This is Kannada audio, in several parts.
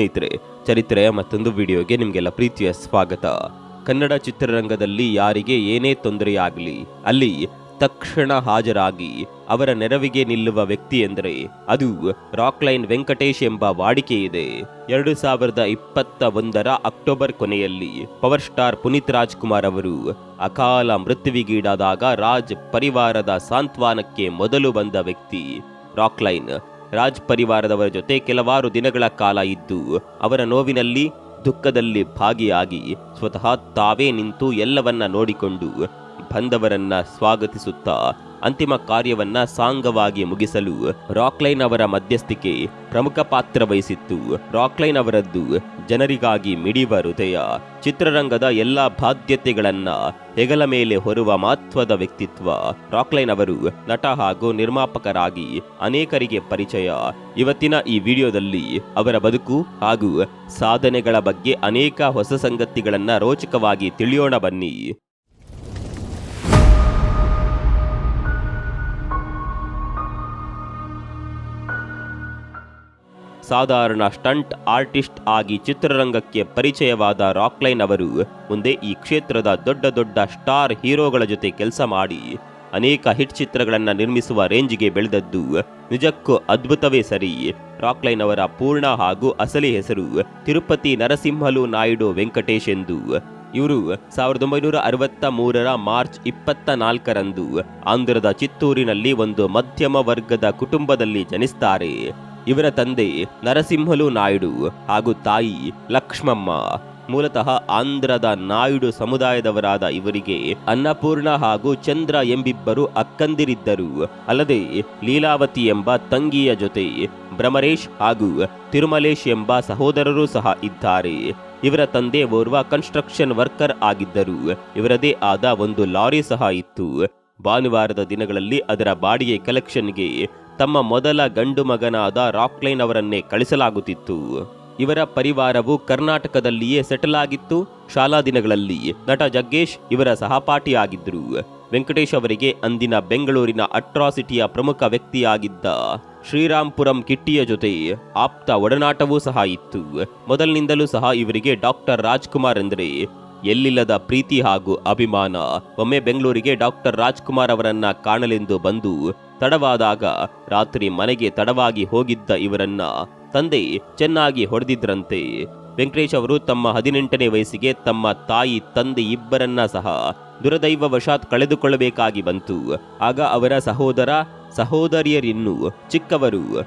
ಸ್ನೇಹಿತರೆ, ಚರಿತ್ರೆಯ ಮತ್ತೊಂದು ವಿಡಿಯೋಗೆ ನಿಮಗೆಲ್ಲ ಪ್ರೀತಿಯ ಸ್ವಾಗತ. ಕನ್ನಡ ಚಿತ್ರರಂಗದಲ್ಲಿ ಯಾರಿಗೆ ಏನೇ ತೊಂದರೆಯಾಗಲಿ, ಅಲ್ಲಿ ತಕ್ಷಣ ಹಾಜರಾಗಿ ಅವರ ನೆರವಿಗೆ ನಿಲ್ಲುವ ವ್ಯಕ್ತಿ ಎಂದರೆ ಅದು ರಾಕ್ಲೈನ್ ವೆಂಕಟೇಶ್ ಎಂಬ ವಾಡಿಕೆ ಇದೆ. ಎರಡು ಸಾವಿರದ ಇಪ್ಪತ್ತ ಒಂದರ ಅಕ್ಟೋಬರ್ ಕೊನೆಯಲ್ಲಿ ಪವರ್ ಸ್ಟಾರ್ ಪುನೀತ್ ರಾಜ್ಕುಮಾರ್ ಅವರು ಅಕಾಲ ಮೃತ್ಯುವಿಗೀಡಾದಾಗ ರಾಜ್ ಪರಿವಾರದ ಸಾಂತ್ವನಕ್ಕೆ ಮೊದಲು ಬಂದ ವ್ಯಕ್ತಿ ರಾಕ್ಲೈನ್ ರಾಜ್ ಪರಿವಾರದವರ ಜೊತೆ ಕೆಲವಾರು ದಿನಗಳ ಕಾಲ ಇದ್ದು, ಅವರ ನೋವಿನಲ್ಲಿ, ದುಃಖದಲ್ಲಿ ಭಾಗಿಯಾಗಿ ಸ್ವತಃ ತಾವೇ ನಿಂತು ಎಲ್ಲವನ್ನ ನೋಡಿಕೊಂಡು ಬಂದವರನ್ನ ಸ್ವಾಗತಿಸುತ್ತಾ ಅಂತಿಮ ಕಾರ್ಯವನ್ನ ಸಾಂಗವಾಗಿ ಮುಗಿಸಲು ರಾಕ್ಲೈನ್ ಅವರ ಮಧ್ಯಸ್ಥಿಕೆ ಪ್ರಮುಖ ಪಾತ್ರ ವಹಿಸಿತ್ತು. ರಾಕ್ಲೈನ್ ಅವರದ್ದು ಜನರಿಗಾಗಿ ಮಿಡಿವ ಹೃದಯ. ಚಿತ್ರರಂಗದ ಎಲ್ಲ ಬಾಧ್ಯತೆಗಳನ್ನ ಹೆಗಲ ಮೇಲೆ ಹೊರುವ ಮಹತ್ವದ ವ್ಯಕ್ತಿತ್ವ ರಾಕ್ಲೈನ್ ಅವರು. ನಟ ಹಾಗೂ ನಿರ್ಮಾಪಕರಾಗಿ ಅನೇಕರಿಗೆ ಪರಿಚಯ. ಇವತ್ತಿನ ಈ ವಿಡಿಯೋದಲ್ಲಿ ಅವರ ಬದುಕು ಹಾಗೂ ಸಾಧನೆಗಳ ಬಗ್ಗೆ ಅನೇಕ ಹೊಸ ಸಂಗತಿಗಳನ್ನ ರೋಚಕವಾಗಿ ತಿಳಿಯೋಣ ಬನ್ನಿ. ಸಾಧಾರಣ ಸ್ಟಂಟ್ ಆರ್ಟಿಸ್ಟ್ ಆಗಿ ಚಿತ್ರರಂಗಕ್ಕೆ ಪರಿಚಯವಾದ ರಾಕ್ಲೈನ್ ಅವರು ಮುಂದೆ ಈ ಕ್ಷೇತ್ರದ ದೊಡ್ಡ ದೊಡ್ಡ ಸ್ಟಾರ್ ಹೀರೋಗಳ ಜೊತೆ ಕೆಲಸ ಮಾಡಿ ಅನೇಕ ಹಿಟ್ ಚಿತ್ರಗಳನ್ನು ನಿರ್ಮಿಸುವ ರೇಂಜ್ಗೆ ಬೆಳೆದದ್ದು. ನಿಜಕ್ಕೂ ಅದ್ಭುತವೇ ಸರಿ. ರಾಕ್ಲೈನ್ ಅವರ ಪೂರ್ಣ ಹಾಗೂ ಅಸಲಿ ಹೆಸರು ತಿರುಪತಿ ನರಸಿಂಹಲು ನಾಯ್ಡು ವೆಂಕಟೇಶ್ ಎಂದು. ಇವರು ಸಾವಿರದ ಒಂಬೈನೂರ ಅರವತ್ತ ಮೂರರ ಮಾರ್ಚ್ ಇಪ್ಪತ್ತ ನಾಲ್ಕರಂದು ಆಂಧ್ರದ ಚಿತ್ತೂರಿನಲ್ಲಿ ಒಂದು ಮಧ್ಯಮ ವರ್ಗದ ಕುಟುಂಬದಲ್ಲಿ ಜನಿಸ್ತಾರೆ. ಇವರ ತಂದೆ ನರಸಿಂಹಲು ನಾಯ್ಡು ಹಾಗೂ ತಾಯಿ ಲಕ್ಷ್ಮಮ್ಮ. ಮೂಲತಃ ಆಂಧ್ರದ ನಾಯ್ಡು ಸಮುದಾಯದವರಾದ ಇವರಿಗೆ ಅನ್ನಪೂರ್ಣ ಹಾಗೂ ಚಂದ್ರ ಎಂಬಿಬ್ಬರು ಅಕ್ಕಂದಿರಿದ್ದರು. ಅಲ್ಲದೆ ಲೀಲಾವತಿ ಎಂಬ ತಂಗಿಯ ಜೊತೆ ಭ್ರಮರೇಶ್ ಹಾಗೂ ತಿರುಮಲೇಶ್ ಎಂಬ ಸಹೋದರರು ಸಹ ಇದ್ದಾರೆ. ಇವರ ತಂದೆ ಓರ್ವ ಕನ್ಸ್ಟ್ರಕ್ಷನ್ ವರ್ಕರ್ ಆಗಿದ್ದರು. ಇವರದೇ ಆದ ಒಂದು ಲಾರಿ ಸಹ ಇತ್ತು. ಭಾನುವಾರದ ದಿನಗಳಲ್ಲಿ ಅದರ ಬಾಡಿಗೆ ಕಲೆಕ್ಷನ್ಗೆ ತಮ್ಮ ಮೊದಲ ಗಂಡು ಮಗನಾದ ರಾಕ್ಲೈನ್ ಅವರನ್ನೇ ಕಳಿಸಲಾಗುತ್ತಿತ್ತು. ಇವರ ಪರಿವಾರವು ಕರ್ನಾಟಕದಲ್ಲಿಯೇ ಸೆಟಲ್ ಆಗಿತ್ತು. ಶಾಲಾ ದಿನಗಳಲ್ಲಿ ನಟ ಜಗ್ಗೇಶ್ ಇವರ ಸಹಪಾಠಿಯಾಗಿದ್ದರು. ವೆಂಕಟೇಶ್ ಅವರಿಗೆ ಅಂದಿನ ಬೆಂಗಳೂರಿನ ಅಟ್ರಾಸಿಟಿಯ ಪ್ರಮುಖ ವ್ಯಕ್ತಿಯಾಗಿದ್ದ ಶ್ರೀರಾಂಪುರಂ ಕಿಟ್ಟಿಯ ಜೊತೆ ಆಪ್ತ ಒಡನಾಟವೂ ಸಹ ಇತ್ತು. ಮೊದಲಿನಿಂದಲೂ ಸಹ ಇವರಿಗೆ ಡಾಕ್ಟರ್ ರಾಜ್ಕುಮಾರ್ ಎಂದರೆ ಎಲ್ಲಿಲ್ಲದ ಪ್ರೀತಿ ಹಾಗೂ ಅಭಿಮಾನ. ಒಮ್ಮೆ ಬೆಂಗಳೂರಿಗೆ ಡಾಕ್ಟರ್ ರಾಜ್ಕುಮಾರ್ ಅವರನ್ನ ಕಾಣಲೆಂದು ಬಂದು ತಡವಾದಾಗ ರಾತ್ರಿ ಮನೆಗೆ ತಡವಾಗಿ ಹೋಗಿದ್ದ ಇವರನ್ನ ತಂದೆ ಚೆನ್ನಾಗಿ ಹೊಡೆದಿದ್ರಂತೆ. ವೆಂಕಟೇಶ್ ಅವರು ತಮ್ಮ ಹದಿನೆಂಟನೇ ವಯಸ್ಸಿಗೆ ತಮ್ಮ ತಾಯಿ, ತಂದೆ ಇಬ್ಬರನ್ನ ಸಹ ದುರದೈವ ವಶಾತ್ ಕಳೆದುಕೊಳ್ಳಬೇಕಾಗಿ ಬಂತು. ಆಗ ಅವರ ಸಹೋದರ, ಸಹೋದರಿಯರಿನ್ನು ಚಿಕ್ಕವರು.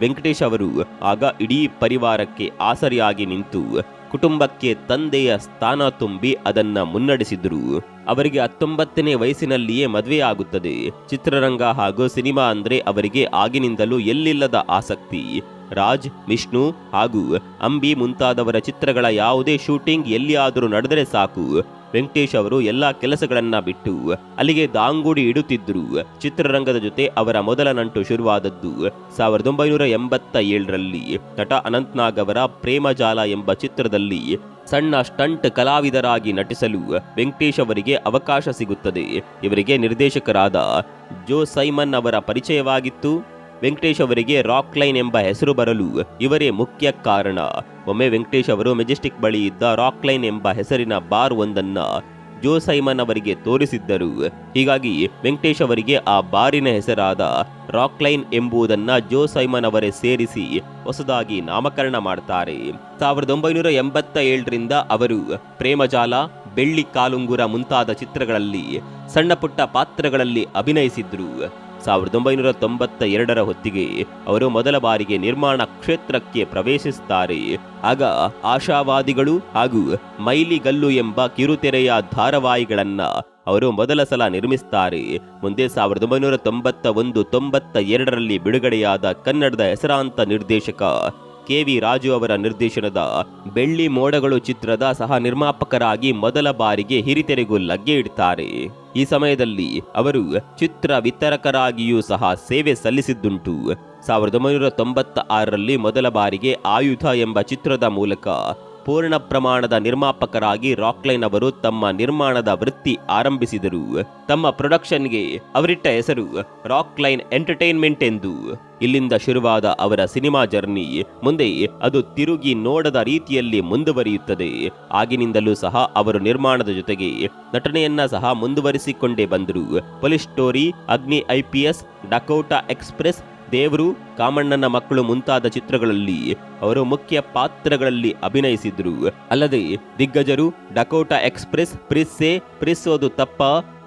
ವೆಂಕಟೇಶ್ ಅವರು ಆಗ ಇಡೀ ಪರಿವಾರಕ್ಕೆ ಆಸರಿಯಾಗಿ ನಿಂತು ಕುಟುಂಬಕ್ಕೆ ತಂದೆಯ ಸ್ಥಾನ ತುಂಬಿ ಅದನ್ನ ಮುನ್ನಡೆಸಿದ್ರು. ಅವರಿಗೆ ಹತ್ತೊಂಬತ್ತನೇ ವಯಸ್ಸಿನಲ್ಲಿಯೇ ಮದುವೆಯಾಗುತ್ತದೆ ಚಿತ್ರರಂಗ ಹಾಗೂ ಸಿನಿಮಾ ಅಂದ್ರೆ ಅವರಿಗೆ ಆಗಿನಿಂದಲೂ ಎಲ್ಲಿಲ್ಲದ ಆಸಕ್ತಿ. ರಾಜ್, ವಿಷ್ಣು ಹಾಗೂ ಅಂಬಿ ಮುಂತಾದವರ ಚಿತ್ರಗಳ ಯಾವುದೇ ಶೂಟಿಂಗ್ ಎಲ್ಲಿಯಾದರೂ ನಡೆದರೆ ಸಾಕು. ವೆಂಕಟೇಶ್ ಅವರು ಎಲ್ಲಾ ಕೆಲಸಗಳನ್ನ ಬಿಟ್ಟು ಅಲ್ಲಿಗೆ ದಾಂಗುಡಿ ಇಡುತ್ತಿದ್ದರು. ಚಿತ್ರರಂಗದ ಜೊತೆ ಅವರ ಮೊದಲ ನಂಟು ಶುರುವಾದದ್ದು ಸಾವಿರದ ಒಂಬೈನೂರ ಎಂಬತ್ತ ಏಳರಲ್ಲಿ ನಟ ಅನಂತ್ನಾಗ್ ಅವರ ಪ್ರೇಮಜಾಲ ಎಂಬ ಚಿತ್ರದಲ್ಲಿ ಸಣ್ಣ ಸ್ಟಂಟ್ ಕಲಾವಿದರಾಗಿ ನಟಿಸಲು ವೆಂಕಟೇಶ್ ಅವರಿಗೆ ಅವಕಾಶ ಸಿಗುತ್ತದೆ. ಇವರಿಗೆ ನಿರ್ದೇಶಕರಾದ ಜೋ ಸೈಮನ್ ಅವರ ಪರಿಚಯವಾಗಿತ್ತು. ವೆಂಕಟೇಶ್ ಅವರಿಗೆ ರಾಕ್ ಲೈನ್ ಎಂಬ ಹೆಸರು ಬರಲು ಇವರೇ ಮುಖ್ಯ ಕಾರಣ. ಒಮ್ಮೆ ವೆಂಕಟೇಶ್ ಅವರು ಮೆಜೆಸ್ಟಿಕ್ ಬಳಿ ಇದ್ದ ರಾಕ್ ಲೈನ್ ಎಂಬ ಹೆಸರಿನ ಬಾರ್ ಒಂದನ್ನ ಜೋ ಸೈಮನ್ ಅವರಿಗೆ ತೋರಿಸಿದ್ದರು. ಹೀಗಾಗಿ ವೆಂಕಟೇಶ್ ಅವರಿಗೆ ಆ ಬಾರಿನ ಹೆಸರಾದ ರಾಕ್ ಲೈನ್ ಎಂಬುದನ್ನ ಜೋ ಸೈಮನ್ ಅವರೇ ಸೇರಿಸಿ ಹೊಸದಾಗಿ ನಾಮಕರಣ ಮಾಡ್ತಾರೆ. ಸಾವಿರದ ಒಂಬೈನೂರ ಎಂಬತ್ತ ಏಳರಿಂದ ಅವರು ಪ್ರೇಮಜಾಲ, ಬೆಳ್ಳಿ ಕಾಲುಂಗುರ ಮುಂತಾದ ಚಿತ್ರಗಳಲ್ಲಿ ಸಣ್ಣ ಪುಟ್ಟ ಪಾತ್ರಗಳಲ್ಲಿ ಅಭಿನಯಿಸಿದ್ರು. ಸಾವಿರದ ಒಂಬೈನೂರ ತೊಂಬತ್ತ ಎರಡರ ಹೊತ್ತಿಗೆ ಅವರು ಮೊದಲ ಬಾರಿಗೆ ನಿರ್ಮಾಣ ಕ್ಷೇತ್ರಕ್ಕೆ ಪ್ರವೇಶಿಸುತ್ತಾರೆ ಆಗ ಆಶಾವಾದಿಗಳು ಹಾಗೂ ಮೈಲಿಗಲ್ಲು ಎಂಬ ಕಿರುತೆರೆಯ ಧಾರಾವಾಹಿಗಳನ್ನ ಅವರು ಮೊದಲ ಸಲ ನಿರ್ಮಿಸುತ್ತಾರೆ ಮುಂದೆ ಸಾವಿರದ ಒಂಬೈನೂರ ತೊಂಬತ್ತ ಒಂದು ತೊಂಬತ್ತ ಎರಡರಲ್ಲಿ ಬಿಡುಗಡೆಯಾದ ಕನ್ನಡದ ಹೆಸರಾಂತ ನಿರ್ದೇಶಕ ಕೆ ವಿ ರಾಜು ಅವರ ನಿರ್ದೇಶನದ ಬೆಳ್ಳಿ ಮೋಡಗಳು ಚಿತ್ರದ ಸಹ ನಿರ್ಮಾಪಕರಾಗಿ ಮೊದಲ ಬಾರಿಗೆ ಹಿರಿತೆರೆಗೂ ಲಗ್ಗೆ ಇಡ್ತಾರೆ. ಈ ಸಮಯದಲ್ಲಿ ಅವರು ಚಿತ್ರ ವಿತರಕರಾಗಿಯೂ ಸಹ ಸೇವೆ ಸಲ್ಲಿಸಿದ್ದುಂಟು. ಸಾವಿರದ ಒಂಬೈನೂರ ತೊಂಬತ್ತ ಆರರಲ್ಲಿ ಮೊದಲ ಬಾರಿಗೆ ಆಯುಧ ಎಂಬ ಚಿತ್ರದ ಮೂಲಕ ಪೂರ್ಣ ಪ್ರಮಾಣದ ನಿರ್ಮಾಪಕರಾಗಿ ರಾಕ್ಲೈನ್ ಅವರು ತಮ್ಮ ನಿರ್ಮಾಣದ ವೃತ್ತಿ ಆರಂಭಿಸಿದರು. ತಮ್ಮ ಪ್ರೊಡಕ್ಷನ್ಗೆ ಅವರಿಟ್ಟ ಹೆಸರು ರಾಕ್ಲೈನ್ ಎಂಟರ್ಟೈನ್ಮೆಂಟ್ ಎಂದು. ಇಲ್ಲಿಂದ ಶುರುವಾದ ಅವರ ಸಿನಿಮಾ ಜರ್ನಿ ಮುಂದೆ ಅದು ತಿರುಗಿ ನೋಡದ ರೀತಿಯಲ್ಲಿ ಮುಂದುವರಿಯುತ್ತದೆ. ಆಗಿನಿಂದಲೂ ಸಹ ಅವರು ನಿರ್ಮಾಣದ ಜೊತೆಗೆ ನಟನೆಯನ್ನ ಸಹ ಮುಂದುವರಿಸಿಕೊಂಡೇ ಬಂದರು. Police story, Agni IPS Dakota express ದೇವರು ಕಾಮಣ್ಣನ ಮಕ್ಕಳು ಮುಂತಾದ ಚಿತ್ರಗಳಲ್ಲಿ ಅವರು ಮುಖ್ಯ ಪಾತ್ರಗಳಲ್ಲಿ ಅಭಿನಯಿಸಿದ್ರು. ಅಲ್ಲದೆ ದಿಗ್ಗಜರು ಡಕೋಟಾ ಎಕ್ಸ್ಪ್ರೆಸ್ ಪ್ರಿಸ್ಸೆ ಪ್ರಿಸ್ಸೋದು ತಪ್ಪ,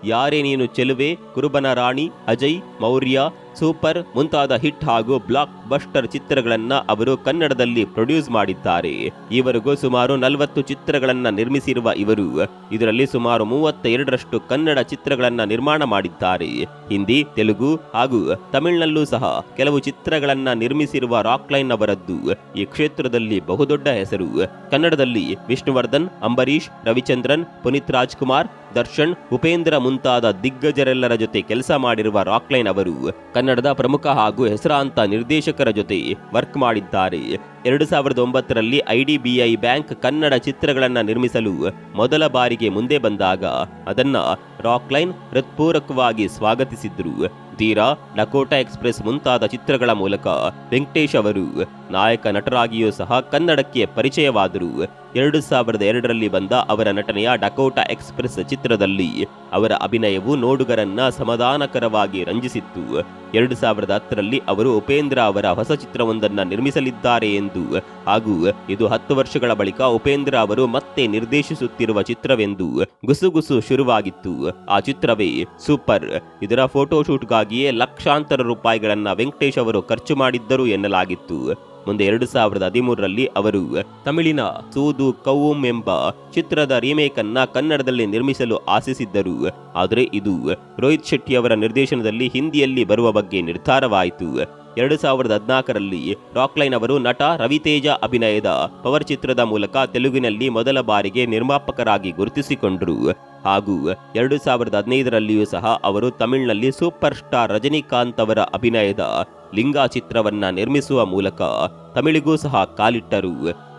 ಯಾರೇ ನೀನು ಚೆಲುವೆ, ಕುರುಬನ ರಾಣಿ, ಅಜಯ್, ಮೌರ್ಯ ಸೂಪರ್ ಮುಂತಾದ ಹಿಟ್ ಹಾಗೂ ಬ್ಲಾಕ್ ಬಸ್ಟರ್ ಚಿತ್ರಗಳನ್ನ ಅವರು ಕನ್ನಡದಲ್ಲಿ ಪ್ರೊಡ್ಯೂಸ್ ಮಾಡಿದ್ದಾರೆ. ಈವರೆಗೂ ಸುಮಾರು ನಲವತ್ತು ಚಿತ್ರಗಳನ್ನ ನಿರ್ಮಿಸಿರುವ ಇವರು. ಇದರಲ್ಲಿ ಸುಮಾರು ಮೂವತ್ತ ಎರಡರಷ್ಟು ಕನ್ನಡ ಚಿತ್ರಗಳನ್ನ ನಿರ್ಮಾಣ ಮಾಡಿದ್ದಾರೆ. ಹಿಂದಿ, ತೆಲುಗು ಹಾಗೂ ತಮಿಳಿನಲ್ಲೂ ಸಹ ಕೆಲವು ಚಿತ್ರಗಳನ್ನ ನಿರ್ಮಿಸಿರುವ ರಾಕ್ಲೈನ್ ಅವರದ್ದು. ಈ ಕ್ಷೇತ್ರದಲ್ಲಿ ಬಹುದೊಡ್ಡ ಹೆಸರು. ಕನ್ನಡದಲ್ಲಿ ವಿಷ್ಣುವರ್ಧನ್ ಅಂಬರೀಶ್ ರವಿಚಂದ್ರನ್, ಪುನೀತ್ ರಾಜ್ಕುಮಾರ್ ದರ್ಶನ್, ಉಪೇಂದ್ರ ಮುಂತಾದ ದಿಗ್ಗಜರೆಲ್ಲರ ಜೊತೆ ಕೆಲಸ ಮಾಡಿರುವ ರಾಕ್ಲೈನ್ ಅವರು ಕನ್ನಡದ ಪ್ರಮುಖ ಹಾಗೂ ಹೆಸರಾಂತ ನಿರ್ದೇಶಕರ ಜೊತೆ ವರ್ಕ್ ಮಾಡಿದ್ದಾರೆ. ಎರಡು ಸಾವಿರದ ಒಂಬತ್ತರಲ್ಲಿ ಐಡಿಬಿಐ ಬ್ಯಾಂಕ್ ಕನ್ನಡ ಚಿತ್ರಗಳನ್ನು ನಿರ್ಮಿಸಲು ಮೊದಲ ಬಾರಿಗೆ ಮುಂದೆ ಬಂದಾಗ ಅದನ್ನು ರಾಕ್ಲೈನ್ ಹೃತ್ಪೂರ್ವಕವಾಗಿ ಸ್ವಾಗತಿಸಿದ್ರು. ತೀರಾ ಡಕೋಟಾ ಎಕ್ಸ್ಪ್ರೆಸ್ ಮುಂತಾದ ಚಿತ್ರಗಳ ಮೂಲಕ ವೆಂಕಟೇಶ್ ಅವರು ನಾಯಕ ನಟರಾಗಿಯೂ ಸಹ ಕನ್ನಡಕ್ಕೆ ಪರಿಚಯವಾದರು. ಎರಡು ಸಾವಿರದ ಎರಡರಲ್ಲಿ ಬಂದ ಅವರ ನಟನೆಯ ಡಕೋಟಾ ಎಕ್ಸ್ಪ್ರೆಸ್ ಚಿತ್ರದಲ್ಲಿ ಅವರ ಅಭಿನಯವು ನೋಡುಗರನ್ನ ಸಮಾಧಾನಕರವಾಗಿ ರಂಜಿಸಿತ್ತು. ಎರಡು ಸಾವಿರದ ಹತ್ತರಲ್ಲಿ ಅವರು ಉಪೇಂದ್ರ ಅವರ ಹೊಸ ಚಿತ್ರವೊಂದನ್ನು ನಿರ್ಮಿಸಲಿದ್ದಾರೆ ಎಂದು, ಹಾಗೂ ಇದು ಹತ್ತು ವರ್ಷಗಳ ಬಳಿಕ ಉಪೇಂದ್ರ ಅವರು ಮತ್ತೆ ನಿರ್ದೇಶಿಸುತ್ತಿರುವ ಚಿತ್ರವೆಂದು ಗುಸುಗುಸು ಶುರುವಾಗಿತ್ತು. ಆ ಚಿತ್ರವೇ ಸೂಪರ್. ಇದರ ಫೋಟೋಶೂಟ್ಗಾಗಿಯೇ ಲಕ್ಷಾಂತರ ರೂಪಾಯಿಗಳನ್ನ ವೆಂಕಟೇಶ್ ಅವರು ಖರ್ಚು ಮಾಡಿದ್ದರು ಎನ್ನಲಾಗಿತ್ತು. ಮುಂದೆ ಎರಡು ಸಾವಿರದ ಹದಿಮೂರರಲ್ಲಿ ಅವರು ತಮಿಳಿನ ಸೂದು ಕೌಮ್ ಎಂಬ ಚಿತ್ರದ ರೀಮೇಕ್ ಅನ್ನ ಕನ್ನಡದಲ್ಲಿ ನಿರ್ಮಿಸಲು ಆಶಿಸಿದ್ದರು ಆದರೆ ಇದು ರೋಹಿತ್ ಶೆಟ್ಟಿ ಅವರ ನಿರ್ದೇಶನದಲ್ಲಿ ಹಿಂದಿಯಲ್ಲಿ ಬರುವ ಬಗ್ಗೆ ನಿರ್ಧಾರವಾಯಿತು. ಎರಡು ಸಾವಿರದ ಹದಿನಾಲ್ಕರಲ್ಲಿ ರಾಕ್ಲೈನ್ ಅವರು ನಟ ರವಿತೇಜ ಅಭಿನಯದ ಪವರ್ ಚಿತ್ರದ ಮೂಲಕ ತೆಲುಗಿನಲ್ಲಿ ಮೊದಲ ಬಾರಿಗೆ ನಿರ್ಮಾಪಕರಾಗಿ ಗುರುತಿಸಿಕೊಂಡರು. ಹಾಗೂ ಎರಡು ಸಾವಿರದ ಹದಿನೈದರಲ್ಲಿಯೂ ಸಹ ಅವರು ತಮಿಳಿನಲ್ಲಿ ಸೂಪರ್ ಸ್ಟಾರ್ ರಜನಿಕಾಂತ್ ಅವರ ಅಭಿನಯದ ಲಿಂಗಾ ಚಿತ್ರವನ್ನ ನಿರ್ಮಿಸುವ ಮೂಲಕ ತಮಿಳಿಗೂ ಸಹ ಕಾಲಿಟ್ಟರು.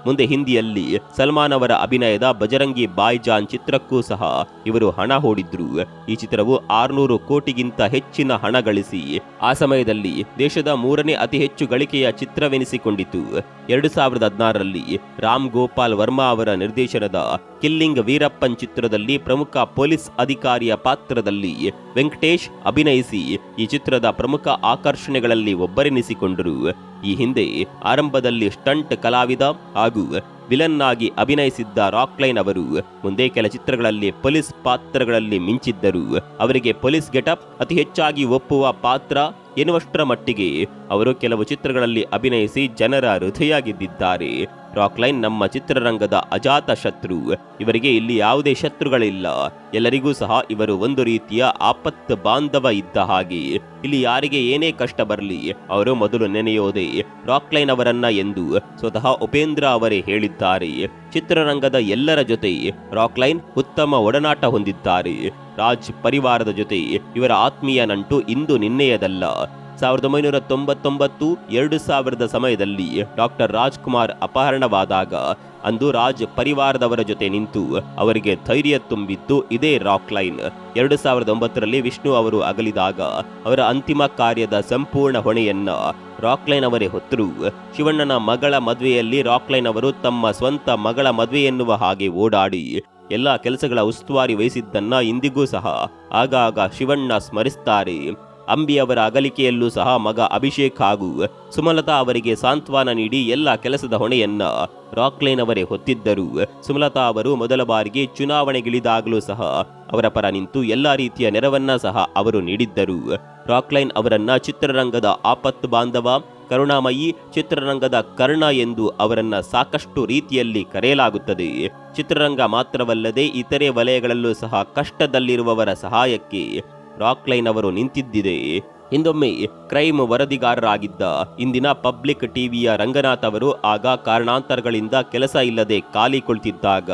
ಮುಂದೆ ಹಿಂದಿಯಲ್ಲಿ ಸಲ್ಮಾನ್ ಅವರ ಅಭಿನಯದ ಬಜರಂಗಿ ಬಾಯ್ಜಾನ್ ಚಿತ್ರಕ್ಕೂ ಸಹ ಇವರು ಹಣ ಹೂಡಿದ್ರು. ಈ ಚಿತ್ರವು ಆರ್ನೂರು ಕೋಟಿಗಿಂತ ಹೆಚ್ಚಿನ ಹಣ ಗಳಿಸಿ, ಆ ಸಮಯದಲ್ಲಿ ದೇಶದ ಮೂರನೇ ಅತಿ ಹೆಚ್ಚು ಗಳಿಕೆಯ ಚಿತ್ರವೆನಿಸಿಕೊಂಡಿತು. ಎರಡು ಸಾವಿರದ ಹದಿನಾರರಲ್ಲಿ ರಾಮ್ ಗೋಪಾಲ್ ವರ್ಮಾ ಅವರ ನಿರ್ದೇಶನದ ಕಿಲ್ಲಿಂಗ್ ವೀರಪ್ಪನ್ ಚಿತ್ರದಲ್ಲಿ ಪ್ರಮುಖ ಪೊಲೀಸ್ ಅಧಿಕಾರಿಯ ಪಾತ್ರದಲ್ಲಿ ವೆಂಕಟೇಶ್ ಅಭಿನಯಿಸಿ, ಈ ಚಿತ್ರದ ಪ್ರಮುಖ ಆಕರ್ಷಣೆಗಳಲ್ಲಿ ಒಬ್ಬರೆನಿಸಿಕೊಂಡರು. ಈ ಹಿಂದೆ ಆರಂಭದಲ್ಲಿ ಸ್ಟಂಟ್ ಕಲಾವಿದ ಹಾಗೂ ವಿಲನ್ ಆಗಿ ಅಭಿನಯಿಸಿದ್ದ ರಾಕ್ಲೈನ್ ಅವರು ಮುಂದೆ ಕೆಲ ಚಿತ್ರಗಳಲ್ಲಿ ಪೊಲೀಸ್ ಪಾತ್ರಗಳಲ್ಲಿ ಮಿಂಚಿದ್ದರು. ಅವರಿಗೆ ಪೊಲೀಸ್ ಗೆಟಪ್ ಅತಿ ಹೆಚ್ಚಾಗಿ ಒಪ್ಪುವ ಪಾತ್ರ ಎನ್ನುವಷ್ಟರ ಮಟ್ಟಿಗೆ ಅವರು ಕೆಲವು ಚಿತ್ರಗಳಲ್ಲಿ ಅಭಿನಯಿಸಿ ಜನರ ಹೃದಯ ಗೆದ್ದಿದ್ದಾರೆ. ರಾಕ್ಲೈನ್ ನಮ್ಮ ಚಿತ್ರರಂಗದ ಅಜಾತ ಶತ್ರು. ಇವರಿಗೆ ಇಲ್ಲಿ ಯಾವುದೇ ಶತ್ರುಗಳಿಲ್ಲ. ಎಲ್ಲರಿಗೂ ಸಹ ಇವರು ಒಂದು ರೀತಿಯ ಆಪತ್ತು ಬಾಂಧವ ಇದ್ದ ಹಾಗೆ. ಇಲ್ಲಿ ಯಾರಿಗೆ ಏನೇ ಕಷ್ಟ ಬರಲಿ, ಅವರು ಮೊದಲು ನೆನೆಯೋದೇ ರಾಕ್ಲೈನ್ ಅವರನ್ನ ಎಂದು ಸ್ವತಃ ಉಪೇಂದ್ರ ಅವರೇ ಹೇಳಿದ್ದಾರೆ. ಚಿತ್ರರಂಗದ ಎಲ್ಲರ ಜೊತೆ ರಾಕ್ಲೈನ್ ಉತ್ತಮ ಒಡನಾಟ ಹೊಂದಿದ್ದಾರೆ. ರಾಜ್ ಪರಿವಾರದ ಜೊತೆ ಇವರ ಆತ್ಮೀಯ ನಂಟು ಇಂದು ನಿನ್ನೆಯದಲ್ಲ. ಸಾವಿರದ ಒಂಬೈನೂರ ತೊಂಬತ್ತೊಂಬತ್ತು, ಎರಡು ಸಾವಿರದ ಸಮಯದಲ್ಲಿ ಡಾಕ್ಟರ್ ರಾಜ್ಕುಮಾರ್ ಅಪಹರಣವಾದಾಗ ಅಂದು ರಾಜ್ ಪರಿವಾರದವರ ಜೊತೆ ನಿಂತು ಅವರಿಗೆ ಧೈರ್ಯ ತುಂಬಿದ್ದು ಇದೇ ರಾಕ್ ಲೈನ್. ಎರಡು ಸಾವಿರದ ಒಂಬತ್ತರಲ್ಲಿ ವಿಷ್ಣು ಅವರು ಅಗಲಿದಾಗ ಅವರ ಅಂತಿಮ ಕಾರ್ಯದ ಸಂಪೂರ್ಣ ಹೊಣೆಯನ್ನ ರಾಕ್ಲೈನ್ ಅವರೇ ಹೊತ್ತರು. ಶಿವಣ್ಣನ ಮಗಳ ಮದುವೆಯಲ್ಲಿ ರಾಕ್ಲೈನ್ ಅವರು ತಮ್ಮ ಸ್ವಂತ ಮಗಳ ಮದುವೆ ಎನ್ನುವ ಹಾಗೆ ಓಡಾಡಿ ಎಲ್ಲಾ ಕೆಲಸಗಳ ಉಸ್ತುವಾರಿ ವಹಿಸಿದ್ದನ್ನ ಇಂದಿಗೂ ಸಹ ಆಗಾಗ ಶಿವಣ್ಣ ಸ್ಮರಿಸ್ತಾರೆ. ಅಂಬಿ ಅವರ ಅಗಲಿಕೆಯಲ್ಲೂ ಸಹ ಮಗ ಅಭಿಷೇಕ್ ಹಾಗೂ ಸುಮಲತಾ ಅವರಿಗೆ ಸಾಂತ್ವನ ನೀಡಿ ಎಲ್ಲ ಕೆಲಸದ ಹೊಣೆಯನ್ನ ರಾಕ್ಲೈನ್ ಅವರೇ ಹೊತ್ತಿದ್ದರು. ಸುಮಲತಾ ಅವರು ಮೊದಲ ಬಾರಿಗೆ ಚುನಾವಣೆಗಿಳಿದಾಗಲೂ ಸಹ ಅವರ ಪರ ನಿಂತು ಎಲ್ಲ ರೀತಿಯ ನೆರವನ್ನ ಸಹ ಅವರು ನೀಡಿದ್ದರು. ರಾಕ್ಲೈನ್ ಅವರನ್ನ ಚಿತ್ರರಂಗದ ಆಪತ್ತು ಬಾಂಧವ, ಕರುಣಾಮಯಿ, ಚಿತ್ರರಂಗದ ಕರ್ಣ ಎಂದು ಅವರನ್ನ ಸಾಕಷ್ಟು ರೀತಿಯಲ್ಲಿ ಕರೆಯಲಾಗುತ್ತದೆ. ಚಿತ್ರರಂಗ ಮಾತ್ರವಲ್ಲದೆ ಇತರೆ ವಲಯಗಳಲ್ಲೂ ಸಹ ಕಷ್ಟದಲ್ಲಿರುವವರ ಸಹಾಯಕ್ಕೆ ರಾಕ್ಲೈನ್ ಅವರು ನಿಂತಿದ್ದಿದೆ. ಹಿಂದೊಮ್ಮೆ ಕ್ರೈಮ್ ವರದಿಗಾರರಾಗಿದ್ದ ಇಂದಿನ ಪಬ್ಲಿಕ್ ಟಿವಿಯ ರಂಗನಾಥ್ ಅವರು ಆಗ ಕಾರಣಾಂತರಗಳಿಂದ ಕೆಲಸ ಇಲ್ಲದೆ ಖಾಲಿ ಕುಳಿತಿದ್ದಾಗ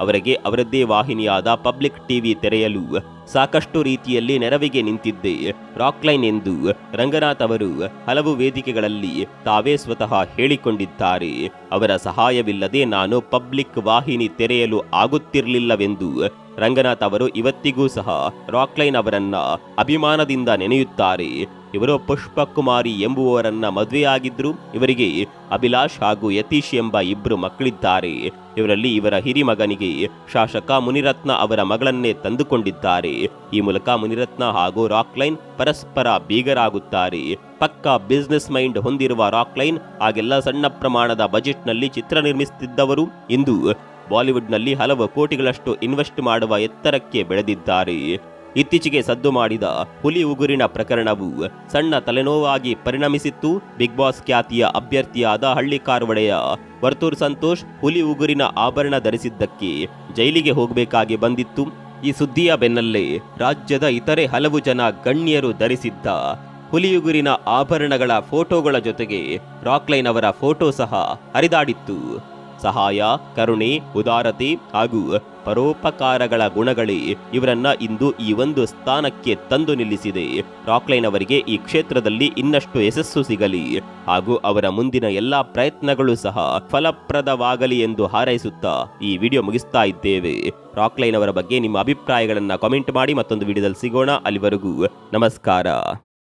ಅವರಿಗೆ ಅವರದ್ದೇ ವಾಹಿನಿಯಾದ ಪಬ್ಲಿಕ್ ಟಿವಿ ತೆರೆಯಲು ಸಾಕಷ್ಟು ರೀತಿಯಲ್ಲಿ ನೆರವಿಗೆ ನಿಂತಿದ್ದೆ. ರಾಕ್ಲೈನ್ ಎಂದು ರಂಗನಾಥ್ ಅವರು ಹಲವು ವೇದಿಕೆಗಳಲ್ಲಿ ತಾವೇ ಸ್ವತಃ ಹೇಳಿಕೊಂಡಿದ್ದಾರೆ. ಅವರ ಸಹಾಯವಿಲ್ಲದೆ ನಾನು ಪಬ್ಲಿಕ್ ವಾಹಿನಿ ತೆರೆಯಲು ಆಗುತ್ತಿರಲಿಲ್ಲವೆಂದು ರಂಗನಾಥ್ ಅವರು ಇವತ್ತಿಗೂ ಸಹ ರಾಕ್ಲೈನ್ ಅವರನ್ನ ಅಭಿಮಾನದಿಂದ ನೆನೆಯುತ್ತಾರೆ. ಇವರು ಪುಷ್ಪಕುಮಾರಿ ಎಂಬುವವರನ್ನ ಮದುವೆಯಾಗಿದ್ರು ಇವರಿಗೆ ಅಭಿಲಾಷ್ ಹಾಗೂ ಯತೀಶ್ ಎಂಬ ಇಬ್ಬರು ಮಕ್ಕಳಿದ್ದಾರೆ. ಇವರಲ್ಲಿ ಇವರ ಹಿರಿಮಗನಿಗೆ ಶಾಸಕ ಮುನಿರತ್ನ ಅವರ ಮಗಳನ್ನೇ ತಂದುಕೊಂಡಿದ್ದಾರೆ. ಈ ಮೂಲಕ ಮುನಿರತ್ನ ಹಾಗೂ ರಾಕ್ಲೈನ್ ಪರಸ್ಪರ ಬೀಗರಾಗುತ್ತಾರೆ. ಪಕ್ಕಾ ಬಿಸ್ನೆಸ್ ಮೈಂಡ್ ಹೊಂದಿರುವ ರಾಕ್ಲೈನ್ ಆಗೆಲ್ಲ ಸಣ್ಣ ಪ್ರಮಾಣದ ಬಜೆಟ್ನಲ್ಲಿ ಚಿತ್ರ ನಿರ್ಮಿಸುತ್ತಿದ್ದವರು ಇಂದು ಬಾಲಿವುಡ್ನಲ್ಲಿ ಹಲವು ಕೋಟಿಗಳಷ್ಟು ಇನ್ವೆಸ್ಟ್ ಮಾಡುವ ಎತ್ತರಕ್ಕೆ ಬೆಳೆದಿದ್ದಾರೆ. ಇತ್ತೀಚೆಗೆ ಸದ್ದು ಮಾಡಿದ ಹುಲಿ ಉಗುರಿನ ಪ್ರಕರಣವು ಸಣ್ಣ ತಲೆನೋವಾಗಿ ಪರಿಣಮಿಸಿತ್ತು. ಬಿಗ್ ಬಾಸ್ ಖ್ಯಾತಿಯ ಅಭ್ಯರ್ಥಿಯಾದ ಹಳ್ಳಿಕಾರ್ ಒಡೆಯ ವರ್ತೂರ್ ಸಂತೋಷ್ ಹುಲಿ ಉಗುರಿನ ಆಭರಣ ಧರಿಸಿದ್ದಕ್ಕೆ ಜೈಲಿಗೆ ಹೋಗಬೇಕಾಗಿ ಬಂದಿತ್ತು. ಈ ಸುದ್ದಿಯ ಬೆನ್ನಲ್ಲೇ ರಾಜ್ಯದ ಇತರೆ ಹಲವು ಜನ ಗಣ್ಯರು ಧರಿಸಿದ್ದ ಹುಲಿಯುಗುರಿನ ಆಭರಣಗಳ ಫೋಟೋಗಳ ಜೊತೆಗೆ ರಾಕ್ಲೈನ್ ಅವರ ಫೋಟೋ ಸಹ ಹರಿದಾಡಿತ್ತು. ಸಹಾಯ, ಕರುಣೆ, ಉದಾರತೆ ಹಾಗೂ ಪರೋಪಕಾರಗಳ ಗುಣಗಳೇ. ಇವರನ್ನ ಇಂದು ಈ ಒಂದು ಸ್ಥಾನಕ್ಕೆ ತಂದು ನಿಲ್ಲಿಸಿದೆ. ರಾಕ್ಲೈನ್ ಅವರಿಗೆ ಈ ಕ್ಷೇತ್ರದಲ್ಲಿ ಇನ್ನಷ್ಟು ಯಶಸ್ಸು ಸಿಗಲಿ. ಹಾಗೂ ಅವರ ಮುಂದಿನ ಎಲ್ಲಾ ಪ್ರಯತ್ನಗಳು ಸಹ ಫಲಪ್ರದವಾಗಲಿ ಎಂದು ಹಾರೈಸುತ್ತಾ ಈ ವಿಡಿಯೋ ಮುಗಿಸ್ತಾ ಇದ್ದೇವೆ. ರಾಕ್ಲೈನ್ ಅವರ ಬಗ್ಗೆ ನಿಮ್ಮ ಅಭಿಪ್ರಾಯಗಳನ್ನು ಕಾಮೆಂಟ್ ಮಾಡಿ ಮತ್ತೊಂದು ವಿಡಿಯೋದಲ್ಲಿ ಸಿಗೋಣ ಅಲ್ಲಿವರೆಗೂ. ನಮಸ್ಕಾರ.